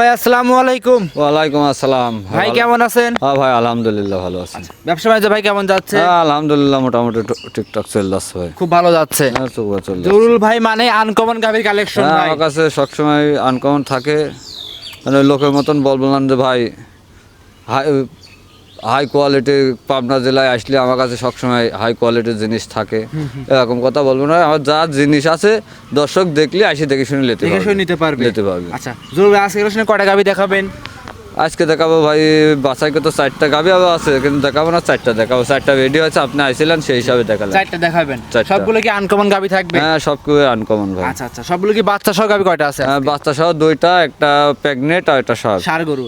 ভাই আসসালামু আলাইকুম। ওয়ালাইকুম আসসালাম। ভাই কেমন আছেন? হ্যাঁ ভাই আলহামদুলিল্লাহ ভালো আছি। ব্যবসা বাণিজ্য ভাই কেমন যাচ্ছে? হ্যাঁ আলহামদুলিল্লাহ মোটামুটি টিকটক ঠিকঠাক চলে যাচ্ছে ভাই। খুব ভালো যাচ্ছে। হ্যাঁ। জরুল ভাই মানে আনকমন গাভীর কালেকশন হ্যাঁ ভাই। আমার কাছে সবসময় আনকমন থাকে। মানে লোকের মতন বলব না যে ভাই হাই কোয়ালিটি পাবনা জেলায় আসলে আমার কাছে সবসময় হাই কোয়ালিটির জিনিস থাকে। এরকম কথা বলব না। আমার যা জিনিস আছে দর্শক দেখলে আসি দেখে শুনে নিতে পারবে। নিতে পারবে। আচ্ছা জরুরি আজকে কটা গাভী দেখাবেন? আজকে দেখাবো ভাই বাসাইকে তো চারটা গাবি আবার আছে কিন্তু দেখাবো না চারটা দেখাবো। চারটা রেডি আছে আপনি আইছিলেন সেই হিসাবে দেখালেন। চারটা দেখাবেন? সবগুলো কি আনকমন গাভী থাকবে? হ্যাঁ সব কিছু আনকমন ভাই। আচ্ছা আচ্ছা সবগুলো কি বাচ্চা সহ গাভী কয়টা আছে হ্যাঁ, বাচ্চা সহ দুইটা একটা প্রেগনেন্ট আর একটা সার। ষাড় গরু।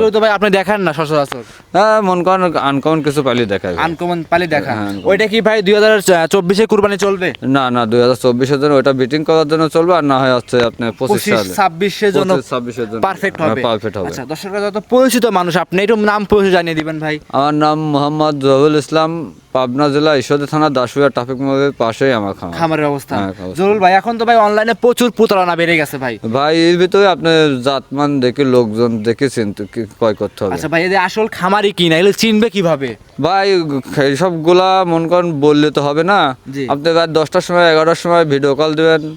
গরু তো ভাই আপনি দেখান না সচরাচর? হ্যাঁ মন করেন আনকমন কিছু পাইলে দেখাবে আনকমন পালি দেখা। হ্যাঁ, ওইটা কি ভাই দুই হাজার চব্বিশে কুরবানি চলবে? না না দুই হাজার চব্বিশের জন্য ওটা বিটিং করার জন্য চলবে আর না হয় হচ্ছে আপনার পঁচিশ ছাব্বিশের জন্য ছাব্বিশের জন্য। পারফেক্ট হবে। পারফেক্ট হবে। আচ্ছা দর্শকরা যত পরিচিত মানুষ আপনি? একটু নাম পরিচয় জানিয়ে দিবেন ভাই। আমার নাম মোহাম্মদ জহুল ইসলাম পাবনা জেলা ঈশ্বরদী থানা দাসুয়া ট্রাফিক মোড়ের পাশেই আমার খামার। খামারের অবস্থা। হ্যাঁ। জরুল ভাই এখন তো ভাই অনলাইনে প্রচুর প্রতারণা বেড়ে গেছে ভাই। ভাই এর ভিতরে আপনি জাতমান দেখে লোকজন দেখে চিনতে কি- ক্রয় করতে হবে। আচ্ছা ভাই এদের আসল খামারি কি না? এগুলো চিনবে কীভাবে? ভাই এইসবগুলা মন করেন বললে তো হবে না। আপনি রাত দশটার সময় এগারোটার সময় ভিডিও কল দিবেন।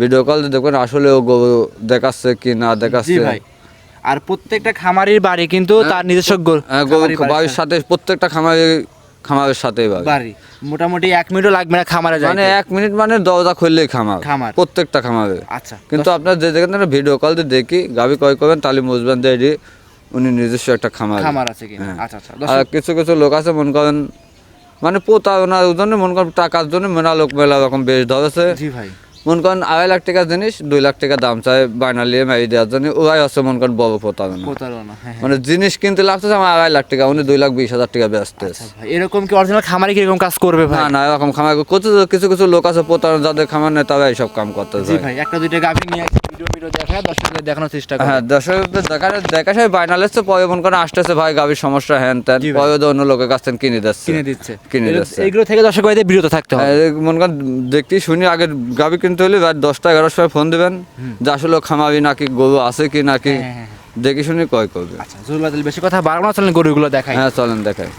ভিডিও কল দেখবেন আসলে ও দেখাচ্ছে কি না দেখাচ্ছে। ভাই। আর প্রত্যেকটা খামারির বাড়ি কিন্তু তার নিজস্ব হ্যাঁ, বাড়ির সাথে প্রত্যেকটা খামারের খামারের সাথে বাড়ি। মোটামুটি এক মিনিটও লাগবে না খামারে মানে এক মিনিট মানে দরজা খুললেই খামার। খামার। প্রত্যেকটা খামারে। আচ্ছা। কিন্তু আপনার যে যেখানে ভিডিও কল দিয়ে দেখি গাবি কয় করবেন তাহলে বুঝবেন যে এটি উনি নিজস্ব একটা খামার। খামার আছে কিনা? হ্যাঁ। আচ্ছা আচ্ছা। আর কিছু কিছু লোক আছে মনে করেন মানে প্রতারণার জন্য মনে করেন টাকার জন্য মেলা লোক মেলা রকম বেশ ধরেছে। জি ভাই। মনে করেন আড়াই লাখ টাকার জিনিস দুই লাখ টাকা দাম চায় বায়না নিয়ে মারি দেওয়ার জন্য ওরাই হচ্ছে মনে করেন বড় প্রতারণা। হ্যাঁ হ্যাঁ। মানে জিনিস কিনতে লাগতেছে আমার আড়াই লাখ টাকা উনি দুই লাখ বিশ হাজার টাকা ব্যস্ত আচ্ছা এরকম কি অরিজিনাল খামারি কি এরকম কাজ করবে ভাই? না না এরকম খামার কিছু কিছু কিছু লোক আছে প্রতারণা যাদের খামার নেই তারা এইসব কাম করতে যায় ভাই। একটা দুইটা গাভী নিয়ে ভিডিও ভিডিও দেখায় দর্শকদের দেখানোর চেষ্টা করে। হ্যাঁ দর্শকদের দেখা দেখা সবাই বায়না লেসছে পরে মনে করেন আসতেছে ভাই গাভীর সমস্যা হ্যান ত্যান পরে তো অন্য লোকের কাছ থেকে কিনে দিচ্ছে। কিনে দিচ্ছে। কিনে এগুলো- দিচ্ছে। এইগুলো থেকে দর্শক ভাইদের বিরত থাকতে হবে। হ্যাঁ, এই মনে করেন দেখতেই শুনি আগে গাভী কিনতে হলে রাত দশটা এগারোটার সময় ফোন দেবেন। যে আসলে খামাবি নাকি গরু আছে কি নাকি হ্যাঁ, হ্যাঁ, দেখে শুনে কয় করবে। আচ্ছা বেশি কথা বাড়ানো চলেন গরুগুলো দেখাই। হ্যাঁ চলেন দেখাই।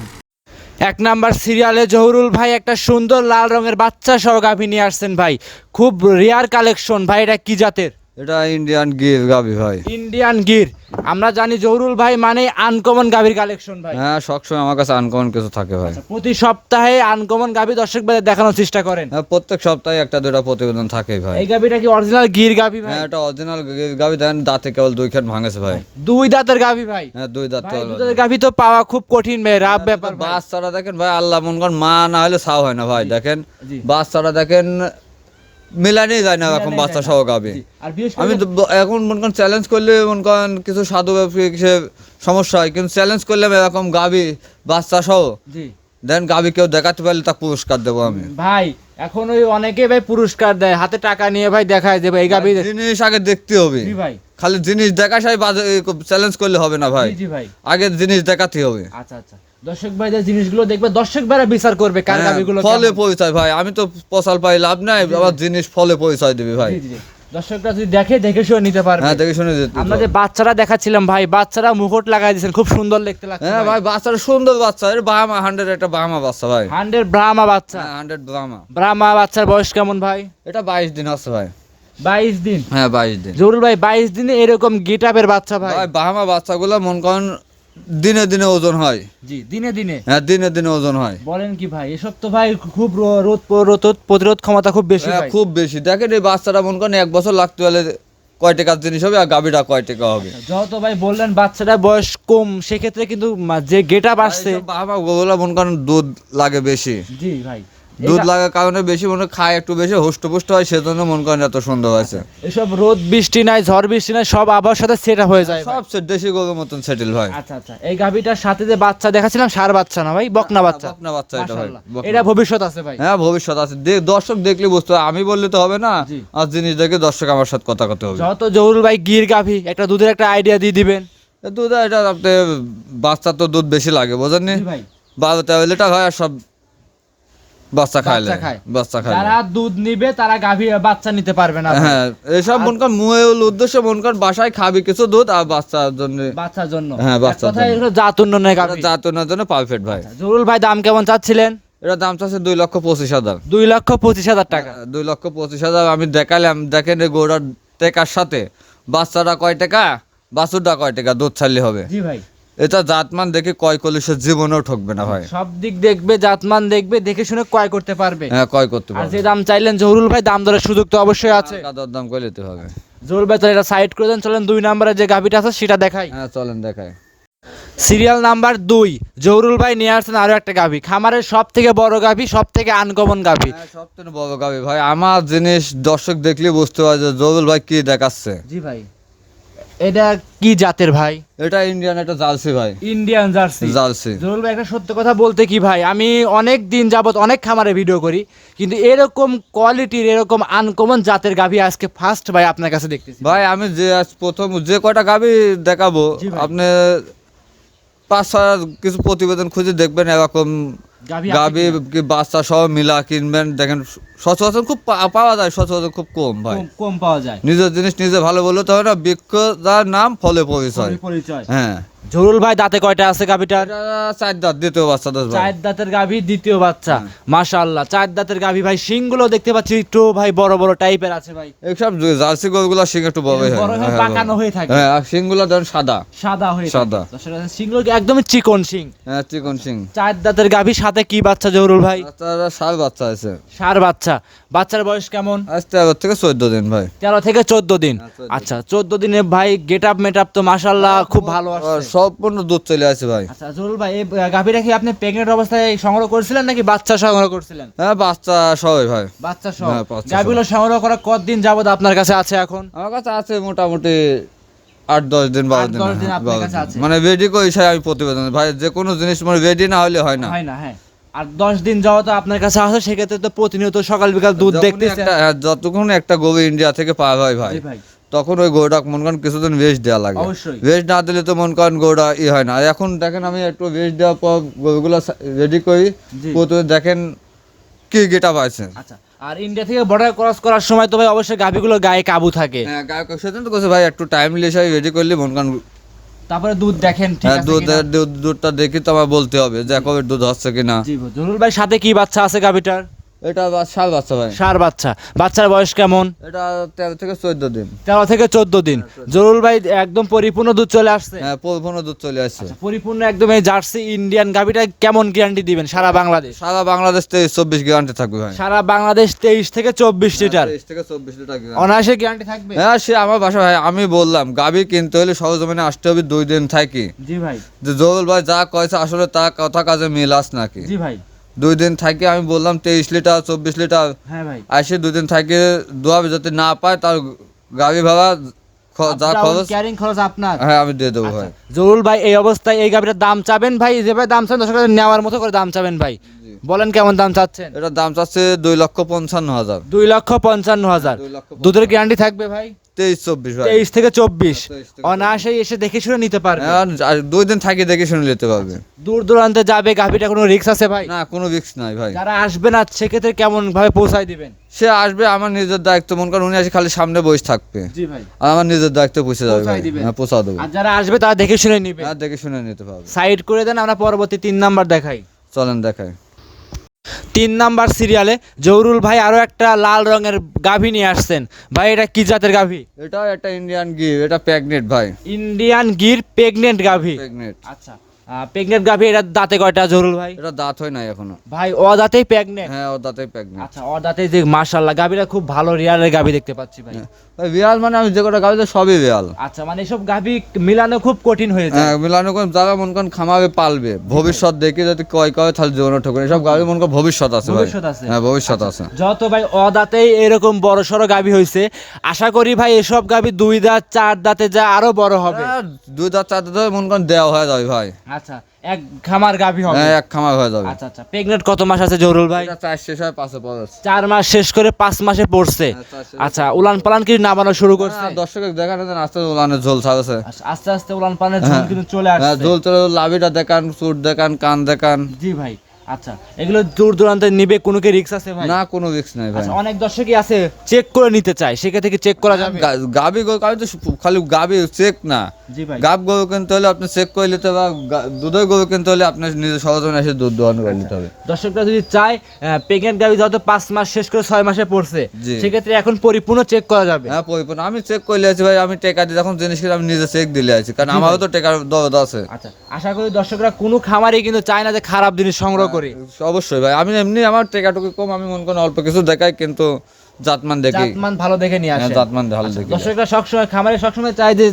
এক নাম্বার সিরিয়ালে জহুরুল ভাই একটা সুন্দর লাল রঙের বাচ্চা সহ গাভী নিয়ে আসছেন ভাই। খুব রেয়ার কালেকশন ভাই এটা কি জাতের? এটা ইন্ডিয়ান গির গাভী ভাই। ইন্ডিয়ান গির আমরা জানি জহুরুল ভাই মানে আনকমন গাভীর কালেকশন ভাই। হ্যাঁ সবসময় আমার কাছে আনকমন কিছু থাকে ভাই। প্রতি সপ্তাহে আনকমন গাভী দর্শক ভাইদের দেখানোর চেষ্টা করেন। হ্যাঁ প্রত্যেক সপ্তাহে একটা দুটা প্রতিবেদন থাকে ভাই। এই গাভীটা কি অরিজিনাল গির গাভী ভাই? হ্যাঁ এটা অরিজিনাল গির গাভী দেন দাঁতে কেবল দুই খান ভাঙেছে ভাই। দুই দাঁতের গাভী ভাই। হ্যাঁ দুই দাঁত ভাই দুই দাঁতের গাভী তো পাওয়া খুব কঠিন ভাই রাব ব্যাপার ভাই। বাচ্চারা দেখেন ভাই আল্লাহ মন মা না হলে সাও হয় না ভাই দেখেন? জি। বাচ্চারা দেখেন মিলানেই যায় না মিলানেই বাচ্চা সহ। গাবে আমি তো এখন মনে করেন চ্যালেঞ্জ করলে মনে করেন কিছু সাধু ব্যবসায়ী সমস্যা হয় কিন্তু চ্যালেঞ্জ করলে আমি এরকম গাবি বাচ্চা সহ দেন গাবি কেউ দেখাতে পারলে তা পুরস্কার দেবো আমি। ভাই এখন ওই অনেকে ভাই পুরস্কার দেয় হাতে টাকা নিয়ে ভাই দেখায় যে ভাই এই গাভী জিনিস আগে দেখতে হবে। ভাই। খালি জিনিস দেখা সাই চ্যালেঞ্জ করলে হবে না ভাই। আগে জিনিস দেখাতে হবে। আচ্ছা আচ্ছা। দর্শক ভাইদের জিনিসগুলো দেখবে। দর্শক ভাইরা বিচার করবে কার হ্যাঁ, গাভীগুলো ফলে। পরিচয় ভাই। আমি তো পশাল পাই লাভ নাই আবার জিনিস ফলে পরিচয় দিবি ভাই। দর্শকরা যদি দেখে দেখে শুনে নিতে পারবে। হ্যাঁ দেখে শুনে আমরা যে বাচ্চারা দেখাচ্ছিলাম ভাই বাচ্চারা মুকুট লাগাই দিয়েছেন খুব সুন্দর দেখতে লাগছে হ্যাঁ ভাই। বাচ্চাটা সুন্দর বাচ্চা। এর বাহামা হান্ড্রেড একটা বাহামা বাচ্চা ভাই। হান্ড্রেড ব্রাহ্মা বাচ্চা। হান্ড্রেড বাহামা ব্রাহ্মা বাচ্চার বয়স কেমন ভাই? এটা বাইশ দিন আছে ভাই। বাইশ দিন? হ্যাঁ বাইশ দিন। জরুর ভাই বাইশ দিনে এরকম গেটাপের বাচ্চা ভাই। ভাই বাহামা বাচ্চাগুলো মন করেন দিনে দিনে ওজন হয়। জি দিনে দিনে? হ্যাঁ দিনে দিনে ওজন হয়। বলেন কি ভাই এসব তো ভাই খুব রোদ রোদ প্রতিরোধ ক্ষমতা খুব বেশি হ্যাঁ। খুব বেশি। দেখেন এই বাচ্চাটা মন করেন এক বছর লাগতে হলে কয় টাকার জিনিস হবে আর গাবিটা কয় টাকা হবে। যত ভাই বললেন বাচ্চাটা বয়স কম সেক্ষেত্রে কিন্তু যে গেটা আসছে বাবা গোগুলা মন করেন দুধ লাগে বেশি। জি ভাই। দুধ লাগার কারণে বেশি মনে খায় একটু বেশি হুষ্টপুষ্ট হয় সেজন্য মন করেন এত সুন্দর হয়েছে। এসব রোদ বৃষ্টি নাই ঝড় বৃষ্টি নাই সব আবহাওয়ার সাথে সেট হয়ে যায় সব সে দেশি গরুর মতন সেটেল ভাই আচ্ছা আচ্ছা। এই গাভিটার সাথে যে বাচ্চা দেখাছিলাম সার বাচ্চা না ভাই বকনা বাচ্চা। বকনা বাচ্চা এটা ভাই এটা ভবিষ্যৎ আছে ভাই। হ্যাঁ ভবিষ্যৎ আছে। দর্শক দেখলে বুঝতে আমি বললে তো হবে না। আর জিনিস দেখে দর্শক আমার সাথে কথা কথা হবে। যত জহুরুল ভাই গির গাভি একটা দুধের একটা আইডিয়া দিয়ে দিবেন। দুধ এটা আপনি বাচ্চার তো দুধ বেশি লাগে ভাই। বারো তেরো লিটার হয় আর সব বাচ্চা খাইলে বাচ্চা খাইলে যারা দুধ নিবে তারা গাভী বাচ্চা নিতে পারবে না। হ্যাঁ এসব মন কর মূল উদ্দেশ্য মন কর বাসায় খাবি কিছু দুধ আর বাচ্চার জন্য। বাচ্চার জন্য। হ্যাঁ, বাচ্চার জন্য। জাত উন্নয়নের গাভী। জাতনের জন্য পারফেক্ট ভাই। জরুল ভাই দাম কেমন চাচ্ছিলেন? এটা দাম চাচ্ছে দুই লক্ষ পঁচিশ হাজার। দুই লক্ষ পঁচিশ হাজার টাকা। দুই লক্ষ পঁচিশ হাজার আমি দেখালাম দেখেন এই গরুটার টেকার সাথে। বাচ্চাটা কয় টাকা? বাছুরটা কয় টাকা? দুধ ছাড়লে হবে। জি ভাই। এটা জাতমান দেখে কয় কলিশের জীবনেও ঠকবে না ভাই। সব দিক দেখবে জাতমান দেখবে দেখে শুনে ক্রয় করতে পারবে। হ্যাঁ কয় করতে পারবে। আর যে দাম চাইলেন জহুরুল ভাই দাম দরের সুযোগ তো অবশ্যই আছে। কাদার দাম করে নিতে হবে। জহুরুল ভাই তাহলে এটা সাইড করে দেন চলেন দুই নম্বরে যে গাভিটা আছে সেটা দেখাই। হ্যাঁ চলেন দেখায় সিরিয়াল নাম্বার দুই জহুরুল ভাই নিয়ে আসছেন আরও একটা গাভি। খামারের সব থেকে বড় গাভি সব থেকে আনকমন গাভি। হ্যাঁ সব থেকে বড় গাবি ভাই। আমার জিনিস দর্শক দেখলে বুঝতে পারে যে জবুল ভাই কি দেখাচ্ছে। জি ভাই। এটা কি জাতের ভাই? এটা ইন্ডিয়ান একটা জার্সি ভাই। Indian jersey. জার্সি। জহুরুল ভাই একটা সত্য কথা বলতে কি ভাই? আমি অনেক দিন যাবত অনেক খামারে ভিডিও করি কিন্তু এরকম কোয়ালিটির এরকম আনকমন জাতের গাভি আজকে ফার্স্ট ভাই আপনার কাছে দেখতেছি। ভাই আমি যে আজ প্রথম যে কয়টা গাবি দেখাবো আপনি পাঁচ ছয় কিছু প্রতিবেদন খুঁজে দেখবেন এরকম গাভি বাচ্চা সব মিলা কিনবেন দেখেন সচরাচর খুব পাওয়া যায় সচরাচর খুব কম ভাই। কম- পাওয়া যায়। নিজের জিনিস নিজে ভালো বললে তবে হয় না বিক্রেতার নাম ফলে পরিচয়। পরিচয়। হ্যাঁ। জহুরুল ভাই দাঁতে কয়টা আছে গাভিটার? চার দাঁত দ্বিতীয় বাচ্চা চার দাঁতের গাভি দ্বিতীয় বাচ্চা। মাশাআল্লাহ চার দাঁতের গাভি ভাই শিংগুলো দেখতে পাচ্ছি একটু ভাই বড় বড় টাইপের আছে ভাই। এইসব জার্সি গরুগুলা শিং একটু বড় হয়। বড় হয়ে হ্যাঁ, বড়। হয়ে থাকে। হ্যাঁ আর শিংগুলা ধরেন সাদা। সাদা হয়ে সাদা। শিংগুলো একদমই চিকন শিং? হ্যাঁ চিকন শিং। চার দাঁতের গাভি সাথে কি বাচ্চা জহুরুল ভাই? সার বাচ্চা আছে। সার বাচ্চা। বাচ্চার বয়স কেমন? আজ তেরো থেকে চোদ্দ দিন ভাই। তেরো থেকে চোদ্দ দিন। হ্যাঁ, 14 আচ্ছা চোদ্দ দিনে ভাই গেট আপ মেট আপ তো মাশাল্লাহ খুব ভালো আসছে। সম্পূর্ণ দুধ চলে আসে ভাই। আচ্ছা জহুরুল ভাই এই গাভিটা কি আপনি প্রেগনেন্ট অবস্থায় সংগ্রহ করছিলেন নাকি বাচ্চা সংগ্রহ করছিলেন? হ্যাঁ বাচ্চা ভাই। বাচ্চা সহ। হ্যাঁ। গাভিগুলো সংগ্রহ করা কতদিন যাবত আপনার কাছে আছে এখন? আমার কাছে আছে মোটামুটি আট দশ দিন বারো দিন। হ্যাঁ। মানে রেডি করে আমি প্রতিবেদন। ভাই যে কোনো জিনিস মানে রেডি না হলে হয় না। হয় না হ্যাঁ। আর দশ দিন যাওয়া তো আপনার কাছে আছে সেক্ষেত্রে তো প্রতিনিয়ত সকাল বিকাল দুধ একটা- হ্যাঁ, যতক্ষণ একটা গরু ইন্ডিয়া থেকে পাওয়া হয় ভাই। ভাই। তখন ওই গরুটা মন করেন কিছুদিন রেস্ট দেওয়া লাগে। রেস্ট না দিলে তো মন করেন গরুটা ই হয় না। আর এখন দেখেন আমি একটু রেস্ট দেওয়ার পর গরুগুলো রেডি করি। প্রথমে দেখেন কি গেটা পাইছে আচ্ছা আর ইন্ডিয়া থেকে বর্ডার ক্রস করার সময় তো ভাই অবশ্যই গাভিগুলো গায়ে কাবু থাকে। হ্যাঁ গায়ক সেদিন তো কইছে ভাই একটু টাইম লিয়ে রেডি করলে মন করেন তারপরে দুধ দেখেন ঠিক হ্যাঁ আছে দুধ দুধ- দুধটা দেখি তো আমার বলতে হবে যে কবে দুধ হচ্ছে কিনা। জি ভাই সাথে কি বাচ্চা আছে গাভিটার? এটা সার বাচ্চা ভাই। সার বাচ্চা। বাচ্চার বয়স কেমন? এটা তেরো থেকে চোদ্দ দিন। তেরো থেকে চোদ্দ দিন। জরুল ভাই একদম পরিপূর্ণ দুধ চলে আসছে? হ্যাঁ পরিপূর্ণ দুধ চলে আসছে। আচ্ছা, পরিপূর্ণ একদম এই জার্সি ইন্ডিয়ান গাভিটা কেমন গ্যারান্টি দিবেন সারা বাংলাদেশ? সারা বাংলাদেশ তেইশ চব্বিশ গ্যারান্টি থাকবে ভাই। সারা বাংলাদেশ তেইশ থেকে চব্বিশ লিটার। তেইশ থেকে চব্বিশ লিটার অনায়াসে গ্যারান্টি থাকবে? হ্যাঁ সে আমার বাসা ভাই আমি বললাম গাবি কিনতে হলে সহজমিনে আসতে হবে দুই দিন থাকি। জি ভাই। যে জহুল ভাই যা কয়েছে আসলে তা কথা কাজে মিল আস নাকি? জি ভাই। দুই দিন থাকে আমি বললাম তেইশ লিটার চব্বিশ লিটার। হ্যাঁ ভাই। আসে দুই দিন থাকি দোয়াবে যদি না পায় তার গাড়ি ভাড়া যা খরচ ক্যারিং খরচ আপনার? হ্যাঁ আমি দিয়ে দেবো ভাই। জরুল ভাই এই অবস্থায় এই দাম চাবেন ভাই? যে ভাই দাম দর্শক নেওয়ার মতো করে দাম চাবেন ভাই। বলেন কেমন দাম চাচ্ছেন? এটার দাম চাচ্ছে দুই লক্ষ পঞ্চান্ন হাজার। দুই লক্ষ পঞ্চান্ন হাজার। দুধের গ্যারান্টি থাকবে ভাই? তেইশ চব্বিশ তেইশ থেকে চব্বিশ। থেকে অনায়াসে এসে দেখে শুনে নিতে পারবে। হ্যাঁ, আর দুই দিন থাকি দেখে শুনে নিতে পারবে। দূর দূরান্তে যাবে গাভিটা কোনো রিক্স আছে ভাই? না কোনো রিক্স নাই ভাই। যারা আসবে না সেক্ষেত্রে কেমন ভাবে পৌঁছায় দিবেন? সে আসবে আমার নিজের দায়িত্ব মন করেন উনি আসে খালি সামনে বসে থাকবে। জি ভাই। আর আমার নিজের দায়িত্ব পৌঁছে যাবে ভাই। হ্যাঁ পৌঁছা দেবো। আর যারা আসবে তারা দেখে শুনে নিবে। হ্যাঁ দেখে শুনে নিতে পারবে। সাইড করে দেন আমরা পরবর্তী তিন নাম্বার দেখাই। চলেন দেখায় তিন নাম্বার সিরিয়ালে জহুরুল ভাই আরও একটা লাল রঙের গাভী নিয়ে আসছেন। ভাই এটা কি জাতের গাভী? এটাও একটা ইন্ডিয়ান গির এটা প্যাগনেট ভাই। ইন্ডিয়ান গির প্রেগনেন্ট গাভী। প্যাগনেট আচ্ছা প্রেগনেন্ট গাভী এটা দাঁতে কয়টা জহুরুল ভাই? এটা দাঁত হয় নাই এখনও। ভাই ও দাঁতেই প্রেগনেন্ট হ্যাঁ ও দাঁতে প্যাগনেট আচ্ছা ও দাঁতেই যে মাশাআল্লাহ গাভীটা খুব ভালো রিয়ালের গাভী দেখতে পাচ্ছি ভাই। ভাই বিড়াল মানে আমি যে কটা গাড়ি সবই বিড়াল। আচ্ছা মানে এসব গাভী মিলানো খুব কঠিন হয়ে যায়। হ্যাঁ মিলানো কোন যারা মন করেন খামাবে পালবে। ভবিষ্যৎ দেখে যদি কয় কয় তাহলে জীবনে ঠকবে সব গাড়ি মন করেন ভবিষ্যৎ আছে ভাই। ভবিষ্যৎ আছে। হ্যাঁ ভবিষ্যৎ আছে। যত ভাই অদাতেই এরকম বড় সড়ো গাভী হয়েছে আশা করি ভাই এসব গাভী দুই দাঁত চার দাঁতে যা আরও বড় হবে। হ্যাঁ, দুই দাঁত চার দাঁত মন করেন দেওয়া হয়ে যাবে ভাই। আচ্ছা এক খামার গাভী হবে। হ্যাঁ এক খামার হয়ে যাবে। আচ্ছা আচ্ছা। প্রেগনেন্ট কত মাস আছে জহুরুল ভাই? এটা চার শেষ হয় পাঁচে পড়ছে চার মাস শেষ করে পাঁচ মাসে পড়ছে। হ্যাঁ। আচ্ছা উলান পালান কি নামানো শুরু করছে? দর্শক দেখা নেন আস্তে উলানের ঝোল ছাড়ছে। আচ্ছা, আস্তে আস্তে উলান পালানের ঝোল কিন্তু চলে হ্যাঁ আসছে। ঝোল চলে লাভিটা দেখান চুট দেখান কান দেখান। জি ভাই। আচ্ছা এগুলো দূর দূরান্তে নিবে কোনো কি রিক্স আছে ভাই? না কোনো রিস্ক নাই ভাই। আচ্ছা অনেক দর্শকই আছে চেক করে নিতে চায় সেক্ষেত্রে কি চেক করা যাবে? গাবি গরু আমি তো খালি গাবি চেক না। জি ভাই। গাব গরু কিনতে হলে আপনি চেক করে নিতে হবে দুধের গরু কিনতে হলে আপনার নিজে সরজনে এসে দুধ দোয়ান করে নিতে হবে। দর্শকরা যদি চায় প্রেগনেন্ট গাভি যত পাঁচ মাস শেষ করে ছয় মাসে পড়ছে সেক্ষেত্রে এখন পরিপূর্ণ চেক করা যাবে। হ্যাঁ পরিপূর্ণ। আমি চেক করে আছি ভাই আমি টেকা দিয়ে যখন জিনিস আমি নিজে চেক দিলে আছি কারণ আমারও তো টেকার দরদ আছে। আচ্ছা আশা করি দর্শকরা কোনো খামারই কিন্তু চায় না যে খারাপ জিনিস সংগ্রহ করি। অবশ্যই ভাই আমি এমনি আমার টেকাটুকু কম আমি মনে করেন অল্প কিছু দেখাই কিন্তু জাতমান দেখি। জাতমান ভালো দেখে নিয়ে হ্যাঁ, আসে। জাতমান ভালো দেখি দর্শকরা সবসময় খামারে সবসময় চায় যে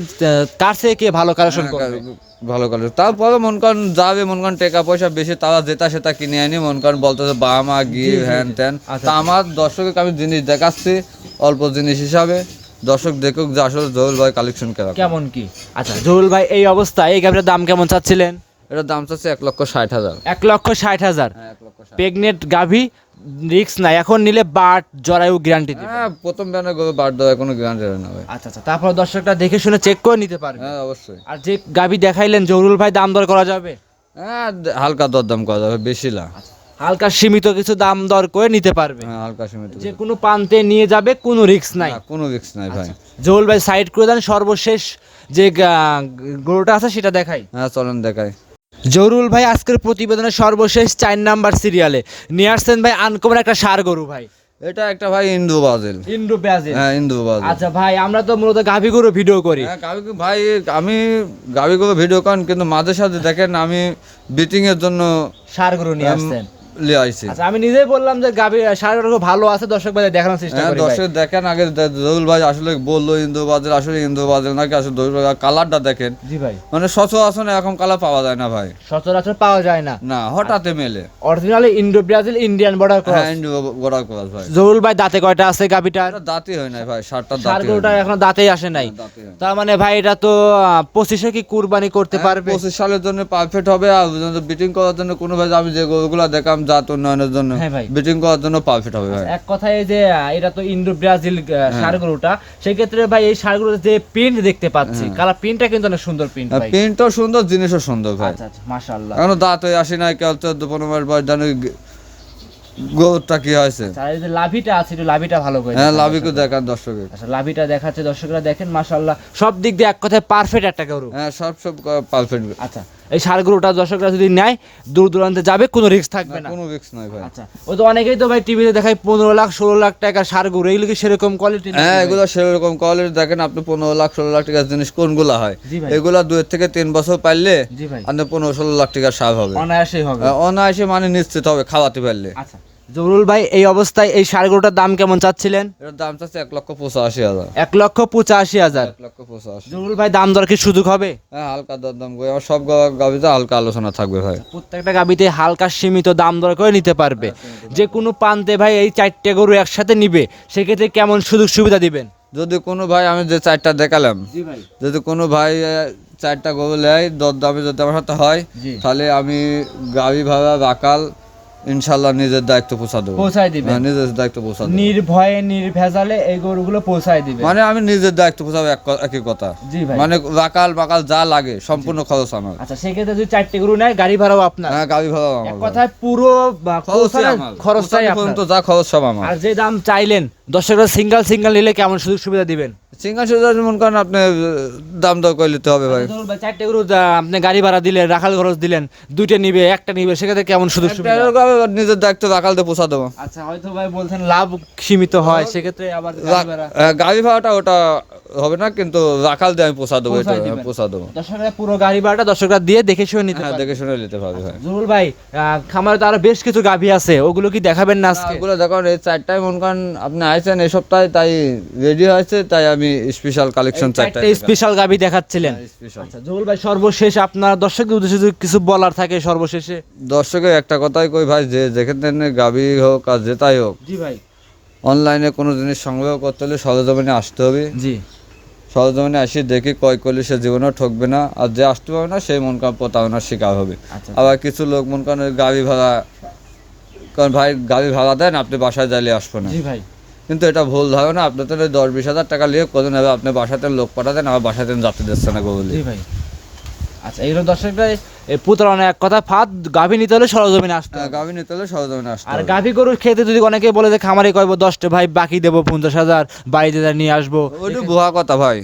কার থেকে কে ভালো কালেকশন হ্যাঁ, করবে? ভালো করে তারপরে মন করেন যাবে মন করেন টাকা পয়সা বেশি তারা যেটা সেটা কিনে আনি মন করেন বলতেছে বাবা মা গিয়ে হ্যান ত্যান। আচ্ছা। তা আমার দর্শককে আমি জিনিস দেখাচ্ছি অল্প জিনিস হিসাবে। দর্শক দেখুক যে আসলে জহুল ভাই কালেকশন করা কেমন কি? আচ্ছা জহুল ভাই এই অবস্থা এই গাভিটার দাম কেমন চাচ্ছিলেন? এটার দাম চাচ্ছে এক লক্ষ ষাট হাজার। এক লক্ষ ষাট হাজার। প্রেগনেন্ট গাভি রিক্স নাই। এখন নিলে বাট জরায়ু গ্যারান্টি দিবে। হ্যাঁ প্রথম ব্যানে গরু বার দেওয়া কোনো গ্যারান্টি না ভাই। আচ্ছা আচ্ছা। তারপর দর্শকরা দেখে শুনে চেক করে নিতে পারবে। হ্যাঁ অবশ্যই। আর যে গাভি দেখাইলেন জহুরুল ভাই দাম দর করা যাবে? হ্যাঁ হালকা দরদাম করা যাবে বেশি না। হালকা সীমিত কিছু দাম দর করে নিতে পারবে। হ্যাঁ হালকা সীমিত যে কোনো প্রান্তে নিয়ে যাবে কোনো রিস্ক নাই। কোনো রিস্ক নাই ভাই। জহুল ভাই সাইড করে দেন। সর্বশেষ যে গরুটা আছে সেটা দেখাই। হ্যাঁ চলেন দেখাই। জহুরুল ভাই আজকের প্রতিবেদনের সর্বশেষ চার নাম্বার সিরিয়ালে নিয়ে আসছেন ভাই আনকমন একটা সার গরু ভাই। এটা একটা ভাই ইন্দু বাজেল। ইন্দু বাজেল হ্যাঁ ইন্দু বাজেল। আচ্ছা ভাই আমরা তো মূলত গাভি গরু ভিডিও করি। হ্যাঁ গাবি ভাই আমি গাবি গরু ভিডিও করেন কিন্তু মাঝে সাথে দেখেন আমি বিটিং এর জন্য সার গরু নিয়ে আসছেন। আচ্ছা আমি নিজেই বললাম যে গাভি সার গরু ভালো আছে দর্শক ভাই দেখানোর চেষ্টা হ্যাঁ করি দর্শক দেখেন আগে জহুল ভাই আসলে বলল ইন্দু বাজেল আসলে ইন্দু বাজেল নাকি আসলে জহুল ভাই। কালারটা দেখেন জি ভাই। মানে সচরাচর কালার পাওয়া যায় না ভাই। সচরাচর পাওয়া যায় না। না হঠাৎ মেলে originally Indo Brazil Indian border cross হ্যাঁ ইন্দু গোড়া করাস ভাই। জহুরুল ভাই দাঁতে কয়টা আছে এটা দাঁতই হয় নাই ভাই সারটা সার দাঁতই গরুটা এখনও দাঁতেই আসে নাই। তার মানে ভাই এটা তো পঁচিশে কি কুরবানি করতে পারবে? হ্যাঁ, পঁচিশ সালের জন্য পারফেক্ট হবে আর বিটিং করার জন্য কোনো ভাই আমি যে গরুগুলো দেখাম জাত উন্নয়নের জন্য হ্যাঁ করার জন্য পারফেক্ট হবে ভাই। এক কথায় এই যে এটা তো ইন্ডো ব্রাজিল হ্যাঁ। সার গরুটা সেক্ষেত্রে ভাই এই সার গরুর যে প্রিন্ট দেখতে পাচ্ছি কালার প্রিন্টটা কিন্তু অনেক সুন্দর প্রিন্ট ভাই। প্রিন্টও সুন্দর জিনিসও সুন্দর ভাই। আচ্ছা আচ্ছা মাশাআল্লাহ। এখনও দাঁত হয়ে আসি নাই কেউ চোদ্দ পনেরো মাস বয়স জানি গরুটা কি হয়েছে। আচ্ছা, যে লাভিটা আছে একটু লাভিটা ভালো করে হ্যাঁ দেখান লাভিকে দেখান দর্শকের। আচ্ছা লাভিটা দেখাচ্ছে দর্শকরা দেখেন মাশাআল্লাহ। সব দিক দিয়ে এক কথায় পারফেক্ট একটা গরু। হ্যাঁ সব সব পারফেক্ট আচ্ছা এই সারগুলোটা দর্শকরা যদি নেয় দূর দূরান্তে যাবে কোনো রিস্ক থাকবে না কোনো রিস্ক নাই ভাই। আচ্ছা ও তো অনেকেই তো ভাই টিভিতে দেখায় পনেরো লাখ ষোলো লাখ টাকার সারগুলো এগুলো কি সেরকম কোয়ালিটি হ্যাঁ এগুলো সেরকম কোয়ালিটি দেখেন আপনি পনেরো লাখ ষোলো লাখ টাকার জিনিস কোনগুলো হয়? এগুলো দুই থেকে তিন বছর পারলে জি ভাই। আপনি পনেরো ষোলো লাখ টাকার সার হবে। অনায়াসে হবে। অনায়াসে মানে নিশ্চিত হবে খাওয়াতে পারলে। আচ্ছা। জরুল ভাই এই অবস্থায় এই সার গরুটার দাম কেমন চাচ্ছিলেন? এটার দাম চাচ্ছে এক লক্ষ পঁচাশি হাজার। এক লক্ষ পঁচাশি হাজার। এক লক্ষ পঁচাশি। জরুল ভাই দাম দর কি সুযোগ হবে? হ্যাঁ হালকা দরদাম করে আমার সব গাবিতে হালকা আলোচনা থাকবে ভাই। প্রত্যেকটা গাবিতে হালকা সীমিত দাম দর করে নিতে পারবে। যে কোনো প্রান্তে ভাই এই চারটে গরু একসাথে নিবে সেক্ষেত্রে কেমন সুযোগ সুবিধা দিবেন? যদি কোনো ভাই আমি যে চারটা দেখালাম যদি কোনো ভাই চারটা গরু নেয় দরদামে যদি আমার সাথে হয় তাহলে আমি গাড়ি ভাড়া রাকাল ইনশাল্লাহ নিজের দায়িত্ব পোষা দেবো। পৌঁছায় হ্যাঁ, নিজের দায়িত্ব দেবো। নির্ভয়ে নির্ভেজালে এই গরুগুলো পৌঁছায় দিবে মানে আমি নিজের দায়িত্ব পোষাবো এক একই কথা। জি ভাই। মানে রাকাল বাকাল যা লাগে সম্পূর্ণ খরচ আমার। আচ্ছা সেক্ষেত্রে যদি চারটে গরু নেয় গাড়ি ভাড়াও আপনার। হ্যাঁ গাড়ি ভাড়া এক আমার কথায় পুরো খরচটাই আপনার। যা খরচ সব আমার। আর যে দাম চাইলেন দর্শকরা সিঙ্গেল সিঙ্গেল নিলে কেমন সুযোগ সুবিধা দিবেন? করেন আপনি দাম দর করে নিতে হবে ভাই। ধরুন ভাই চারটে গরু আহ, আপনি গাড়ি ভাড়া দিলেন রাখাল খরচ দিলেন দুইটা নিবে একটা নিবে সেক্ষেত্রে কেমন সুযোগ সুবিধা? একটা নিজের দায়িত্ব রাখাল দিয়ে পোষা দেবো। আচ্ছা হয়তো ভাই বলছেন লাভ সীমিত হয় সেক্ষেত্রে আবার গাড়ি ভাড়া আহ, গাড়ি ভাড়াটা ওটা হবে না কিন্তু রাখাল দিয়ে আমি পোষা দেবো এটা পোষায় দিবেন। পোষা দেবো। দর্শকরা পুরো গাড়ি ভাড়াটা দর্শকরা দিয়ে দেখে শুনে নিতে হ্যাঁ পারবে। দেখে শুনে নিতে পারবে ভাই। জরুল ভাই আহ, খামারে তো আরও বেশ কিছু গাভী আছে ওগুলো কি দেখাবেন না আজকে? ওগুলো দেখুন এই চারটায় মন করেন আপনি আইছেন এই সপ্তাহে তাই রেডি হয়েছে তাই আমি স্পেশাল কালেকশন চারটা স্পেশাল গাভী দেখাচ্ছিলেন। আচ্ছা জরুল ভাই সর্বশেষ আপনার উদ্দেশ্যে যদি কিছু বলার থাকে সর্বশেষে। দর্শকের একটা কথাই কই ভাই যে যেখানে গাবি হোক আর যেটাই হোক জি ভাই। অনলাইনে কোনো জিনিস সংগ্রহ করতে হলে সরজমিনে আসতে হবে। জি। সরজমিনে আসি দেখি কয় করলে সে জীবনেও ঠকবে না আর যে আসতে পারবে না সেই মন কান প্রতারণার শিকার হবে। আচ্ছা। আবার কিছু লোক মন কান গাড়ি ভাড়া কারণ ভাই গাড়ি ভাড়া দেন আপনি বাসায় যাইলে আসবে না। জি ভাই। কিন্তু এটা ভুল ধারণা আপনি তো দশ বিশ হাজার টাকা নিয়ে করে নেবে আপনি বাসাতে লোক পাঠাতেন বাসাতে দিচ্ছে না ভাই আপনার কদিন হবে আপনি বাসাতে লোক পাঠাতেন আবার বাসাতে যাত্রী দিচ্ছে না বলে ভাই। আচ্ছা দর্শকরা এই প্রতারণা এক কথা ফাঁদ গাভী নিতে হলে সরজমিনে আসতে হবে। গাভী নিতে হলে সরজমিনে আসতে আর গাভী গরুর খেতে যদি অনেকে বলে যে খামারে কইবো দশটা ভাই বাকি দেবো পঞ্চাশ হাজার বাড়িতে হাজার নিয়ে আসব। ওইটা ভুয়া কথা ভাই।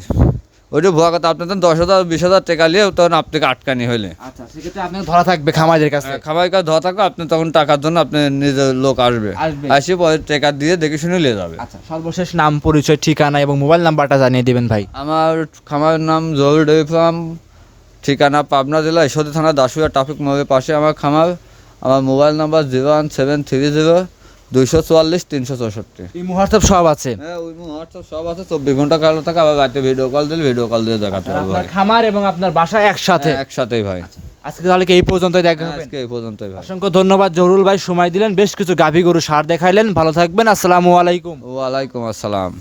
ওইটা ভুয়া কথা। আপনি তখন দশ হাজার বিশ হাজার টাকা নিয়ে তখন আপনাকে আটকানি হইলে। আচ্ছা সেক্ষেত্রে আপনার ধরা থাকবে খামারের কাছে খাবার কাজ ধরা থাকবে আপনি তখন টাকার জন্য আপনি নিজের লোক আসবে। আসবে। আসে পরে টাকা দিয়ে দেখে শুনে নিয়ে যাবে। আচ্ছা সর্বশেষ নাম পরিচয় ঠিকানা এবং মোবাইল নাম্বারটা জানিয়ে দিবেন ভাই। আমার খামারের নাম জহুর ডেরি ফার্ম ঠিকানা পাবনা জেলা ঈশ্বরদী থানা দাসুয়া ট্রাফিক মোড়ের পাশে আমার খামার। আমার mobile number zero one seven three zero দুইশো চুয়াল্লিশ তিনশো চৌষট্টি। এই হোয়াটসঅ্যাপ সব আছে? হ্যাঁ হোয়াটসঅ্যাপ সব আছে। চব্বিশ ঘণ্টা কালো থাকে আবার বাড়িতে ভিডিও কল দিলে ভিডিও কল দিয়ে দেখাতে পারব আপনার খামার এবং আপনার বাসা একসাথে? হ্যাঁ, একসাথেই ভাই। আজকে তাহলে কি এই পর্যন্তই দেখা হবে? আজকে এই পর্যন্তই ভাই। অসংখ্য ধন্যবাদ জহুরুল ভাই সময় দিলেন। বেশ কিছু গাভী গরু সার দেখাইলেন। ভালো থাকবেন। আসসালামু আলাইকুম। ওয়ালাইকুম আসসালাম।